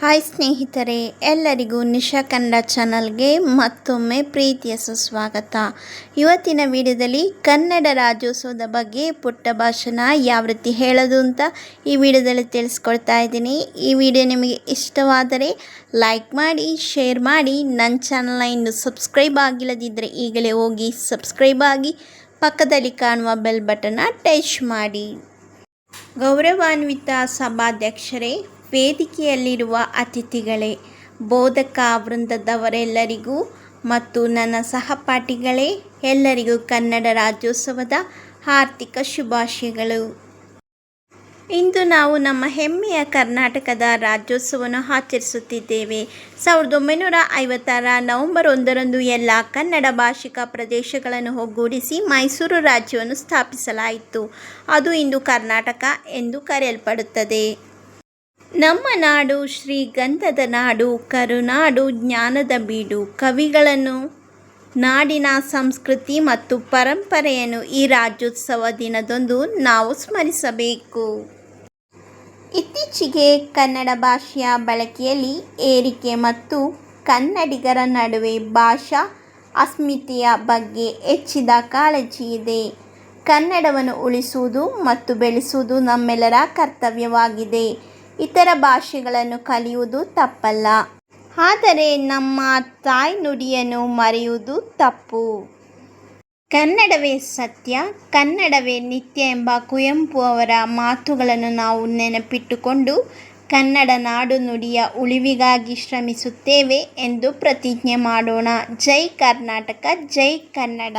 Hi ಸ್ನೇಹಿತರೆ, ಎಲ್ಲರಿಗೂ ನಿಶಾ ಕನ್ನಡ ಚಾನಲ್ಗೆ ಮತ್ತೊಮ್ಮೆ ಪ್ರೀತಿಯ ಸುಸ್ವಾಗತ. ಇವತ್ತಿನ ವಿಡಿಯೋದಲ್ಲಿ ಕನ್ನಡ ರಾಜ್ಯೋತ್ಸವದ ಬಗ್ಗೆ ಪುಟ್ಟ ಭಾಷಣ ಯಾವ ರೀತಿ ಹೇಳೋದು ಅಂತ ಈ ವಿಡಿಯೋದಲ್ಲಿ ತಿಳಿಸ್ಕೊಳ್ತಾ ಇದ್ದೀನಿ. ಈ ವಿಡಿಯೋ ನಿಮಗೆ ಇಷ್ಟವಾದರೆ ಲೈಕ್ ಮಾಡಿ, ಶೇರ್ ಮಾಡಿ. ನನ್ನ ಚಾನಲ್ನ ಇನ್ನು ಸಬ್ಸ್ಕ್ರೈಬ್ ಆಗಿಲ್ಲದಿದ್ದರೆ ಈಗಲೇ ಹೋಗಿ ಸಬ್ಸ್ಕ್ರೈಬ್ ಆಗಿ ಪಕ್ಕದಲ್ಲಿ ಕಾಣುವ ಬೆಲ್ ಬಟನ್ನ ಟಚ್ ಮಾಡಿ. ಗೌರವಾನ್ವಿತ ಸಭಾಧ್ಯಕ್ಷರೇ ವೇದಿಕೆಯಲ್ಲಿರುವ ಅತಿಥಿಗಳೇ ಬೋಧಕ ವೃಂದದವರೆಲ್ಲರಿಗೂ ಮತ್ತು ನನ್ನ ಸಹಪಾಠಿಗಳೇ, ಎಲ್ಲರಿಗೂ ಕನ್ನಡ ರಾಜ್ಯೋತ್ಸವದ ಆರ್ಥಿಕ ಶುಭಾಶಯಗಳು. ಇಂದು ನಾವು ನಮ್ಮ ಹೆಮ್ಮೆಯ ಕರ್ನಾಟಕದ ರಾಜ್ಯೋತ್ಸವವನ್ನು ಆಚರಿಸುತ್ತಿದ್ದೇವೆ. ಸಾವಿರದ ಒಂಬೈನೂರ ಐವತ್ತರ ನವೆಂಬರ್ ಒಂದರಂದು ಎಲ್ಲ ಕನ್ನಡ ಭಾಷಿಕ ಪ್ರದೇಶಗಳನ್ನು ಒಗ್ಗೂಡಿಸಿ ಮೈಸೂರು ರಾಜ್ಯವನ್ನು ಸ್ಥಾಪಿಸಲಾಯಿತು. ಅದು ಇಂದು ಕರ್ನಾಟಕ ಎಂದು ಕರೆಯಲ್ಪಡುತ್ತದೆ. ನಮ್ಮ ನಾಡು ಶ್ರೀ ಗಂಧದ ನಾಡು, ಕರುನಾಡು ಜ್ಞಾನದ ಬೀಡು. ಕವಿಗಳನ್ನು, ನಾಡಿನ ಸಂಸ್ಕೃತಿ ಮತ್ತು ಪರಂಪರೆಯನ್ನು ಈ ರಾಜ್ಯೋತ್ಸವ ದಿನದಂದು ನಾವು ಸ್ಮರಿಸಬೇಕು. ಇತ್ತೀಚೆಗೆ ಕನ್ನಡ ಭಾಷೆಯ ಬಳಕೆಯಲ್ಲಿ ಏರಿಕೆ ಮತ್ತು ಕನ್ನಡಿಗರ ನಡುವೆ ಭಾಷಾ ಅಸ್ಮಿತೆಯ ಬಗ್ಗೆ ಹೆಚ್ಚಿದ ಕಾಳಜಿ ಇದೆ. ಕನ್ನಡವನ್ನು ಉಳಿಸುವುದು ಮತ್ತು ಬೆಳೆಸುವುದು ನಮ್ಮೆಲ್ಲರ ಕರ್ತವ್ಯವಾಗಿದೆ. ಇತರ ಭಾಷೆಗಳನ್ನು ಕಲಿಯುವುದು ತಪ್ಪಲ್ಲ. ಆದರೆ ನಮ್ಮ ತಾಯ್ನುಡಿಯನ್ನು ಮರೆಯುವುದು ತಪ್ಪು. ಕನ್ನಡವೇ ಸತ್ಯ, ಕನ್ನಡವೇ ನಿತ್ಯ ಎಂಬ ಕುವೆಂಪು ಅವರ ಮಾತುಗಳನ್ನು ನಾವು ನೆನಪಿಟ್ಟುಕೊಂಡು ಕನ್ನಡ ನಾಡು ನುಡಿಯ ಉಳಿವಿಗಾಗಿ ಶ್ರಮಿಸುತ್ತೇವೆ ಎಂದು ಪ್ರತಿಜ್ಞೆ ಮಾಡೋಣ. ಜೈ ಕರ್ನಾಟಕ, ಜೈ ಕನ್ನಡ.